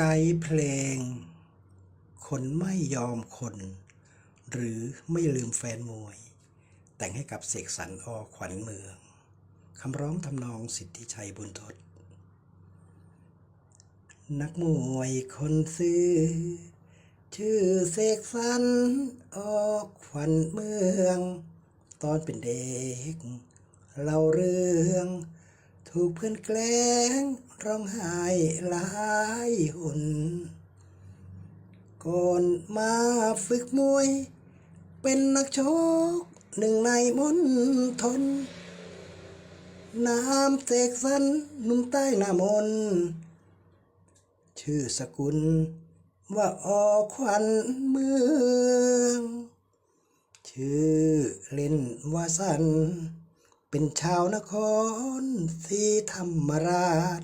ไกด์เพลง คนไม่ยอมคน หรือไม่ลืมแฟนมวย แต่งให้กับเสกสรรอขวัญเมืองคำร้องทำนองสิทธิชัยบุญทศนักมวยคนซื้อ ชื่อเสกสรรออกขวัญเมือง ตอนเป็นเด็กเล่าเรื่อง ถูกเพื่อนแกล้งร้องไห้หลายหนก่อนมาฝึกมวย เป็นนักชกหนึ่งในมณฑลนามเสกสรรหนุ่มใต้หน้ามน ชื่อสกุลว่าออขวัญเมือง ชื่อเล่นว่าสัน เป็นชาวนครศรีธรรมราช